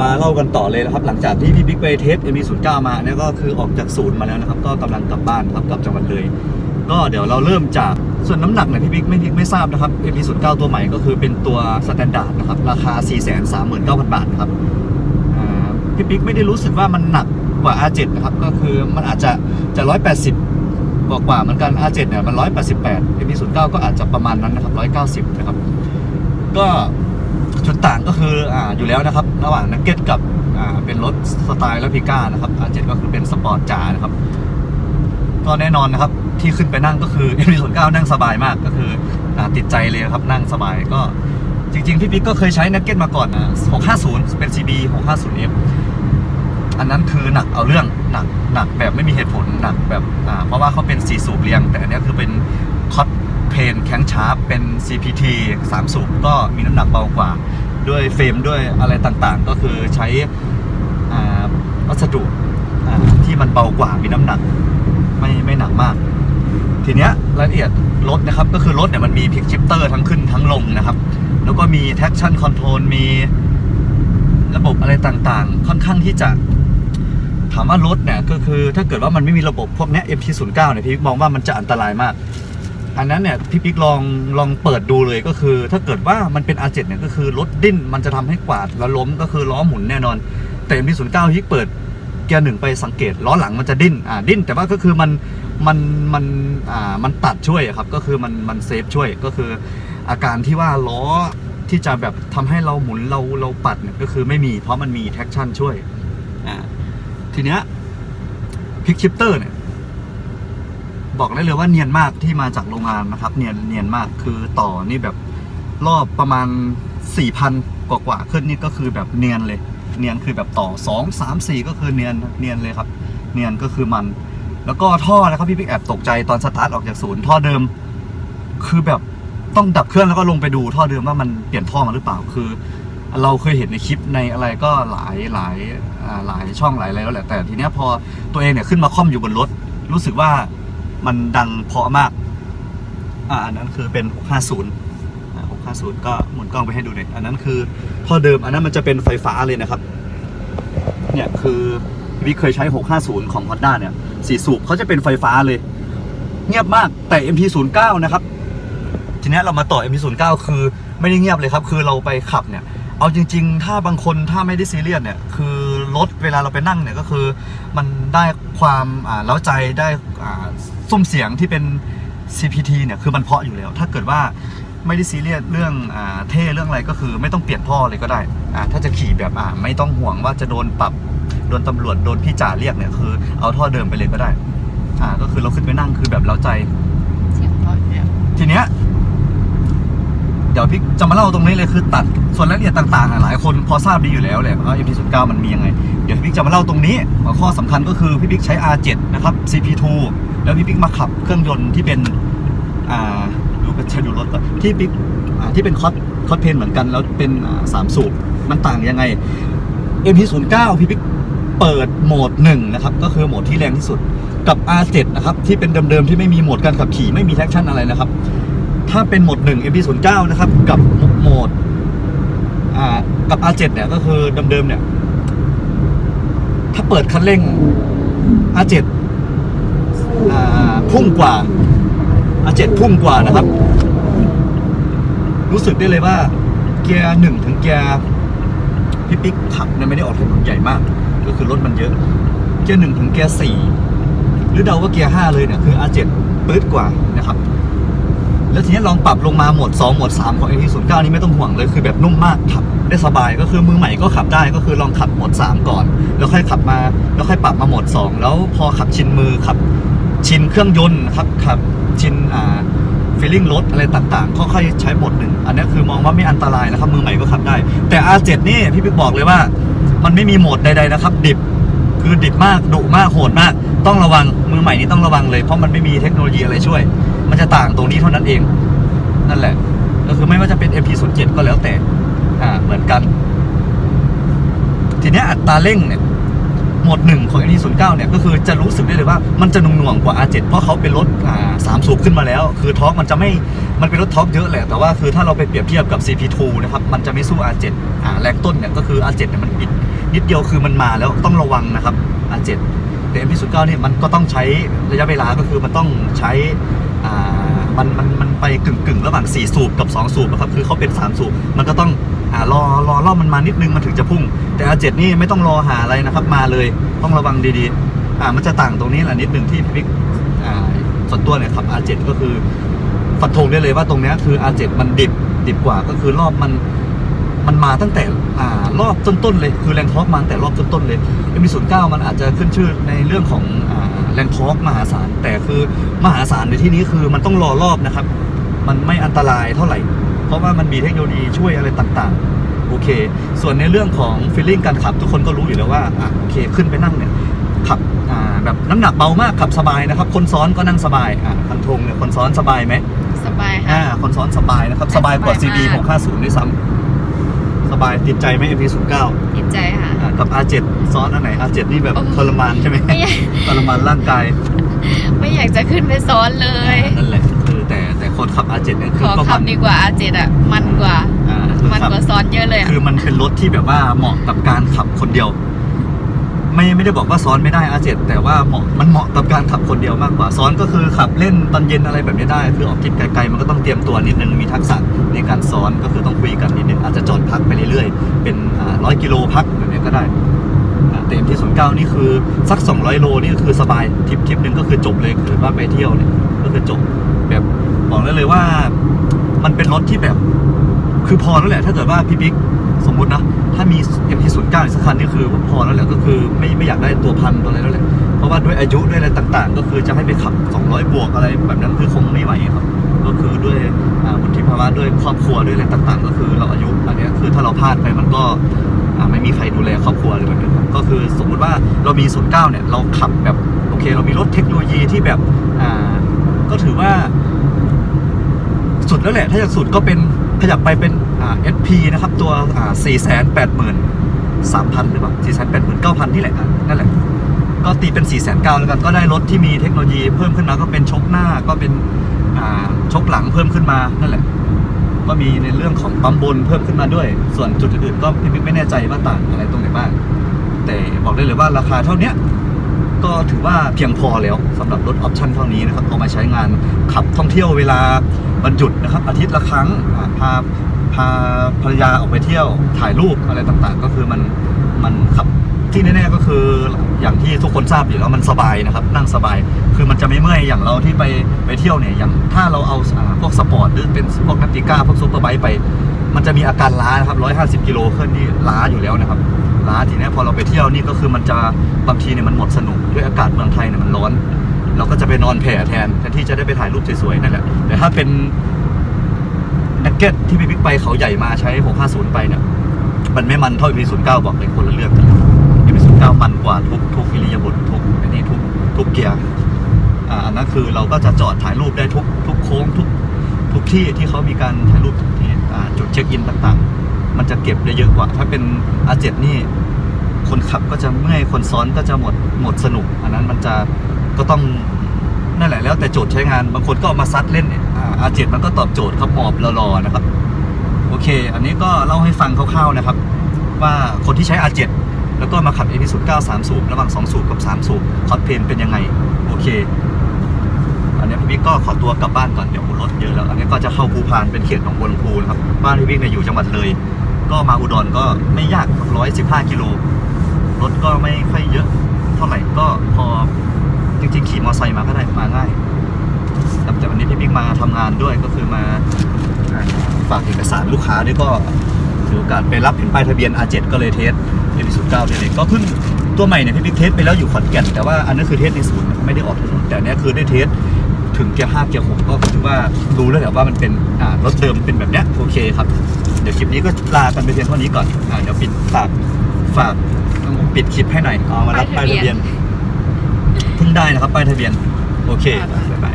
มาเล่ากันต่อเลยนะครับ หลังจากที่พี่บิ๊กไปเทส MB09 มาเนี่ยก็คือออกจากศูนย์มาแล้วนะครับ ก็กำลังกลับบ้านครับกลับจังหวัดเลย ก็เดี๋ยวเราเริ่มจากส่วนน้ำหนักเนี่ยพี่บิ๊กไม่ไม่ทราบนะครับ MB09 ตัวใหม่ก็คือเป็นตัวสแตนดาร์ดนะครับราคา439,000บาทนะครับอ่าพี่บิ๊กไม่ได้รู้สึกว่ามันหนักกว่า R7 นะครับก็คือมันอาจจะจะ 180กว่ากว่าๆเหมือนกัน R7 เนี่ยมัน 188 MB09 ก็อาจจะประมาณนั้นนะครับ190 นะครับ ก็ จุดต่างก็คืออ่าอยู่แล้วนะครับระหว่างนักเก็ตกับอ่าเป็นรถสไตล์และพิก้านะครับ R7 ก็คือเป็นสปอร์ตจ๋านะครับ ก็แน่นอนนะครับที่ขึ้นไปนั่งก็คือ M09 นั่งสบายมากก็คืออาติดใจเลยครับนั่งสบายก็จริงๆ พี่ปิ๊กก็เคยใช้นักเก็ตมาก่อนนะ650 เป็น CB 650F อันนั้นคือหนักเอาเรื่องหนักหนักแบบไม่มีเหตุผลหนักแบบอ่าเพราะว่าเขาเป็น4สูบเรียง แต่อันนี้คือเป็นคอตเพนแข็งชาร์ปเป็น CPT 3 สูบก็มีน้ำหนักเบากว่า ด้วยเฟรมด้วยอะไรต่างๆ ก็คือใช้อาวัสดุที่มันเบากว่ามีน้ำหนัก ไม่ไม่หนักมาก ทีเนี้ยรายละเอียดรถนะครับ ก็คือรถเนี่ยมันมีพิกชิปเตอร์ทั้งขึ้นทั้งลงนะครับ แล้วก็มี traction control มีระบบอะไรต่างๆ ค่อนข้างที่จะถามว่ารถเนี่ยก็คือถ้าเกิดว่ามันไม่มีระบบพวกเนี้ย MT09 เนี่ยพี่มองว่ามันจะอันตรายมาก อันนั้นเนี่ยพี่ปิ๊กลองลองเปิดดูเลยก็คือ ถ้าเกิดว่ามันเป็น R7 เนี่ยก็คือรถดิ้นมันจะทำให้กวาดแล้วล้มก็คือล้อหมุนแน่นอน แต่ MT09 พี่ปิ๊กเปิดเกียร์หนึ่งไปสังเกตล้อหลังมันจะดิ้นอ่าดิ้น แต่ว่าก็คือมันมันมันอ่ามันตัดช่วยครับก็คือมันมันเซฟช่วยก็คือ อาการที่ว่าล้อที่จะแบบทำให้เราหมุนเราเราปัดเนี่ยก็คือไม่มีเพราะมันมี traction ช่วยอ่าทีเนี้ยพิกชิปเตอร์เนี่ย บอกได้เลยว่าเนียนมากที่มาจากโรงงานนะครับ เนียนเนียนมากคือต่อนี่แบบรอบประมาณสี่พันกว่ากว่าๆขึ้นนี่ก็คือแบบเนียนเลย เนียนคือแบบต่อสองสามสี่ก็คือเนียนเนียนเลยครับ เนียนก็คือมัน แล้วก็ท่อนะครับพี่ปิ๊กแอบตกใจตอนสตาร์ทออกจากศูนย์ท่อเดิม คือแบบต้องดับเครื่องแล้วก็ลงไปดูท่อเดิมว่ามันเปลี่ยนท่อมาหรือเปล่าคือ เราเคยเห็นในคลิปในอะไรก็หลายหลายหลายช่องหลายอะไรแล้วแหละแต่ทีเนี้ยพอตัวเองเนี่ยขึ้นมาค่อมอยู่บนรถรู้สึกว่า มันดังเพาะมาก อ่าอันนั้นคือเป็น 650อ่า650 ก็หมุนกล้องไปให้ดูหน่อยอันนั้นคือท่อเดิมอันนั้นมันจะเป็นไฟฟ้าเลยนะครับ เนี่ยคือพี่บิ๊กเคยใช้ 650 ของ Honda เนี่ยสี่สูบเขาจะเป็นไฟฟ้าเลย เงียบมากแต่ MP09 นะครับ ทีนี้เรามาต่อ MP09 คือไม่ได้เงียบเลยครับ คือเราไปขับเนี่ย เอาจริง ๆ ถ้าบางคนถ้าไม่ได้ซีเรียสเนี่ย คือรถเวลาเราไปนั่งเนี่ยก็คือ มันได้ความอ่าเล้าใจได้อ่า ซุ้มเสียงที่เป็น CPT เนี่ยคือมันเพาะอยู่แล้ว ถ้าเกิดว่าไม่ได้ซีเรียสเรื่องอ่าเท่เรื่องอะไรก็คือไม่ต้องเปลี่ยนท่อเลยก็ได้อ่าถ้าจะขี่แบบอ่าไม่ต้องห่วงว่าจะโดนปรับโดนตำรวจโดนพี่จ่าเรียกเนี่ยคือเอาท่อเดิมไปเลยก็ได้อ่าก็คือเราขึ้นไปนั่งคือแบบเล้าใจ เสียงเพราะเนี่ยทีเนี้ยเดี๋ยวพี่จะมาเล่าตรงนี้เลยคือตัดส่วนรายละเอียดต่างๆอะหลายคนพอทราบดีอยู่แล้วแหละว่า MP09 มันมียังไง เดี๋ยวพี่บิ๊กจะมาเล่าตรงนี้หัวข้อสำคัญก็คือพี่บิ๊กใช้ R7 นะครับ CP2 แล้วพี่บิ๊กมาขับเครื่องยนต์ที่เป็นอ่าดูก็จะดูรถก่อนที่บิ๊กอ่าที่เป็นคอสคอสเพนเหมือนกันแล้วเป็นอ่าสามสูบมันต่างยังไง MP09 พี่บิ๊กเปิดโหมด1นะครับก็คือโหมดที่แรงที่สุดกับ R7 นะครับที่เป็นเดิมๆที่ไม่มีโหมดการขับขี่ไม่มีแท็กชั่นอะไรนะครับ ถ้าเป็นโหมด1 MP09 นะครับกับโหมดอ่ากับ R7 เนี่ยก็คือเดิมๆเนี่ยถ้าเปิดคันเร่ง R7 พุ่งกว่า R7 พุ่งกว่านะครับ รู้สึกได้เลยว่าเกียร์หนึ่งถึงเกียร์พี่ปิ๊กขับเนี่ยไม่ได้ออกถนนใหญ่มาก ก็คือรถมันเยอะ เกียร์หนึ่งถึงเกียร์สี่หรือเดาว่าเกียร์ห้าเลยเนี่ยคือ R7 ปื๊ดกว่านะครับ แล้วทีนี้ลองปรับลงมาหมด2โหมด3ของ AT09 นี่ไม่ต้องห่วงเลยคือแบบนุ่มมากขับได้สบายก็คือมือใหม่ก็ขับได้ก็คือลองขับหมด3ก่อน แล้วค่อยขับมา แล้วค่อยปรับมาหมด2แล้วพอขับชินมือขับ ชินเครื่องยนต์ครับขับชินอ่าฟีลลิ่งรถอะไรต่างๆ ค่อยๆใช้โหมดหนึ่ง อันนี้คือมองว่าไม่อันตรายนะครับ มือใหม่ก็ขับได้ แต่ R7 นี่พี่ปิ๊กบอกเลยว่า มันไม่มีโหมดใด ๆ นะครับ ดิบคือดิบมากดุมากโหดมาก ต้องระวังมือใหม่นี่ต้องระวังเลยเพราะมันไม่มีเทคโนโลยีอะไรช่วย มันจะต่างตรงนี้เท่านั้นเอง นั่นแหละ ก็คือไม่ว่าจะเป็น MP07 ก็แล้วแต่อ่าเหมือนกัน ทีนี้อัตราเร่งเนี่ย หมดหนึ่งของ MT09 เนี่ยก็คือจะรู้สึกได้เลยว่ามันจะหน่วงๆกว่า R7 เพราะเขาเป็นรถอ่าสามสูบขึ้นมาแล้ว คือท็อร์กมันจะไม่มันเป็นรถท็อร์กเยอะแหละแต่ว่าคือถ้าเราไปเปรียบเทียบกับ CP2 นะครับมันจะไม่สู้ R7 อ่าแรงต้นเนี่ยก็คือ R7 เนี่ยมันปิดนิดเดียวคือมันมาแล้วต้องระวังนะครับ R7 แต่ MT09 เนี่ยมันก็ต้องใช้ระยะเวลาก็คือมันต้องใช้อ่า มันมันมันไปกึ่งกึ่งระหว่างสี่สูบกับสองสูบนะครับคือเขาเป็นสามสูบมันก็ต้องอ่ารอรอรอบมันมานิดนึงมันถึงจะพุ่ง แต่ R7 นี่ไม่ต้องรอหาอะไรนะครับ มาเลยต้องระวังดีๆอ่ามันจะต่างตรงนี้แหละนิดนึงที่พิกอ่าส่วนตัวเนี่ยขับอาเจ็ก็คือฟันธงได้เลยว่าตรงนี้คืออาเจ็มันดิบดิบกว่าก็คือรอบมัน มันมาตั้งแต่อ่ารอบต้นๆเลยคือแรงทอร์กมาตั้งแต่รอบต้นๆเลย M09 มันอาจจะขึ้นชื่อในเรื่องของอ่าแรงทอร์กมหาศาลแต่คือมหาศาลในที่นี้คือมันต้องรอรอบนะครับ มันไม่อันตรายเท่าไหร่ เพราะว่ามันมีเทคโนโลยีช่วยอะไรต่างๆ โอเค ส่วนในเรื่องของฟีลลิ่งการขับ ทุกคนก็รู้อยู่แล้วว่าอะโอเคขึ้นไปนั่งเนี่ยขับอ่าแบบน้ำหนักเบามากขับสบายนะครับ คนซ้อนก็นั่งสบายอะคันธงเนี่ยคนซ้อนสบายไหมสบายอ่าค่ะคนซ้อนสบายนะครับสบายกว่าสบาย CB มาก650ด้วยซ้ำ สบายติดใจไหม MP09 ติดใจค่ะ อ่ากับ R7 ซ้อนอันไหน R7 นี่แบบโอ้ทรมานใช่ไหมไม่อยากทรมานร่างกายไม่อยากจะขึ้นไปซ้อนเลย อ่านั่นแหละคือแต่แต่คนขับ R7 เนี่ยขคืออก็ขัมับนดีกว่า R7 อะ มันกว่า อ่าคือมันขับกว่าซ้อนเยอะเลยอะ คือมันเป็นรถที่แบบว่าเหมาะกับการขับคนเดียว ไม่ไม่ได้บอกว่าซ้อนไม่ได้ R7 แต่ว่าเหมาะมันเหมาะกับการขับคนเดียวมากกว่าซ้อนก็คือขับเล่นตอนเย็นอะไรแบบนี้ได้ คือออกทริปไกลๆมันก็ต้องเตรียมตัวนิดนึงมีทักษะในการซ้อนก็คือต้องคุยกันนิดนึงอาจจะจอดพักไปเรื่อยๆ เป็นร้อยกิโลพักแบบนี้ก็ได้อ่าแต่ที่ศูนย์เก้านี่คือสัก 200 โลนี่ก็คือสบายทริปทริปนึงก็คือจบเลยคือว่าไปเที่ยวเนี่ยก็คือจบแบบบอกได้เลยว่า มันเป็นรถที่แบบ คือพอแล้วแหละถ้าเกิดว่าพี่บิ๊ก สมมตินะ ถ้ามี MT09 อีกสักคันนี่คือพอแล้วแหละก็คือไม่ไม่อยากได้ตัวพันตัวอะไรแล้วแหละเพราะว่าด้วยอายุด้วยอะไรต่างๆ ก็คือจะให้ไปขับ 200 บวกอะไรแบบนั้นคือคงไม่ไหวครับ ก็คือด้วยอ่าวุฒิภาวะด้วยครอบครัวด้วยอะไรต่างๆ ก็คือเราอายุอันเนี้ยคือถ้าเราพลาดไปมันก็อ่าไม่มีใครดูแลครอบครัวเลยแบบนี้ครับก็คือสมมุติว่าเรามี09เนี่ยเราขับแบบโอเค เรามีรถเทคโนโลยีที่แบบอ่าก็ถือว่า สุดแล้วแหละ ถ้าจะสุดก็เป็นขยับไปเป็น SP นะครับ ตัว 4 8 0 3 0 0 0 หรือเปล่า 4 8 9 0 0 0นี่แหละนั่นแหละ ก็ตีเป็น 4 9 0 0 0แล้วกัน ก็ได้รถที่มีเทคโนโลยีเพิ่มขึ้นมาก็เป็นชกหน้าก็เป็นชกหลังเพิ่มขึ้นมานั่นแหละ ก็มีในเรื่องของปั๊มบนเพิ่มขึ้นมาด้วย ส่วนจุดอื่นๆก็พี่ไม่แน่ใจว่าต่างอะไรตรงไหนบ้าง แต่บอกได้เลยว่าราคาเท่านี้ก็ถือว่าเพียงพอแล้วสำหรับรถออปชั่นเท่านี้นะครับเอามาใช้งานขับท่องเที่ยวเวลาวันหยุดนะครับ อาทิตย์ละครั้งอ่าพา พาภรรยาออกไปเที่ยวถ่ายรูปอะไรต่างๆ ก็คือมันมันขับที่แน่ๆก็คืออย่างที่ทุกคนทราบอยู่แล้วมันสบายนะครับนั่งสบาย คือมันจะไม่เมื่อยอย่างเราที่ไปไปเที่ยวเนี่ยอย่างถ้าเราเอาพวกสปอร์ตหรือเป็นพวกนักติก้าพวกซูเปอร์ไบค์ไป มันจะมีอาการล้านะครับ150กิโลขึ้นนี่ล้าอยู่แล้วนะครับล้าทีนี้พอเราไปเที่ยวนี่ก็คือมันจะบางทีเนี่ยมันหมดสนุกด้วยอากาศเมืองไทยเนี่ยมันร้อน เราก็จะไปนอนแผ่แทนแทนที่จะได้ไปถ่ายรูปสวยๆนั่นแหละแต่ถ้าเป็น นักเก็ตที่พี่บิ๊กไปเขาใหญ่มาใช้ 650 ไปเนี่ย มันไม่มันเท่า EP09 บอกเลยคนละเรื่องกัน EP09 มันกว่าทุกทุกอิริยาบถทุกอันนี้ทุกทุกเกียร์ อ่าอันนั้นคือเราก็จะจอดถ่ายรูปได้ทุกทุกโค้งทุกทุกที่ที่เขามีการถ่ายรูปที่อ่าจุดเช็คอินต่างๆ มันจะเก็บได้เยอะกว่า ถ้าเป็น R7 นี่ คนขับก็จะเมื่อย คนซ้อนก็จะหมดหมดสนุก อันนั้นมันจะก็ต้องนั่นแหละแล้วแต่โจทย์ใช้งานบางคนก็เอามาซัดเล่นเนี่ย อ่า R7 มันก็ตอบโจทย์ครับหมอบรอๆนะครับ โอเค อันนี้ก็เล่าให้ฟังคร่าวๆนะครับ ว่าคนที่ใช้ R7 แล้วก็มาขับ a p 0 9 3สูบระหว่าง 2 สูบกับ 3 สูบคอสเพนเป็นยังไง โอเค อันนี้พี่บิ๊กก็ขอตัวกลับบ้านก่อน เดี๋ยวรถเยอะแล้ว อันนี้ก็จะเข้าภูพานเป็นเขตหนองบัวลำพูนะครับ บ้านพี่บิ๊กเนี่ยอยู่จังหวัดเลย ก็มาอุดรก็ไม่ยากร้อยสิบห้ากิโลรถก็ไม่ค่อยเยอะ เท่าไหร่ก็พอจริงๆขี่มอเตอร์ไซค์มาก็ได้มาง่าย แต่แต่วันนี้พี่บิ๊ก มาทำงานด้วยก็คือมาฝากเอกสารลูกค้าด้วยก็ถือโอกาสไปรับเห็นป้ายทะเบียน R7 ก็เลยเทส M09 ได้าเลยก็เพิ่งตัวใหม่เนี่ยพี่บิ๊กเทสไปแล้วอยู่ขอนแก่นแต่ว่าอันนั้นคือเทสในศูนย์ไม่ได้ออกถนนแต่เนี้ยคือได้เทสถึงเกียร์ห้าเกียร์หกก็ถือว่ารู้แล้วแหละว่ามันเป็นรถเดิมเป็นแบบเนี้ยโอเคครับ เดี๋ยวคลิปนี้ก็ลากันไปเพียงเท่านี้ก่อนอ่าเดี๋ยวปิดฝากฝากปิดคลิปให้หน่อยเอามารับป้ายทะเบียนเพิ่งได้นะครับป้ายทะเบียนโอเคบ๊ายบาย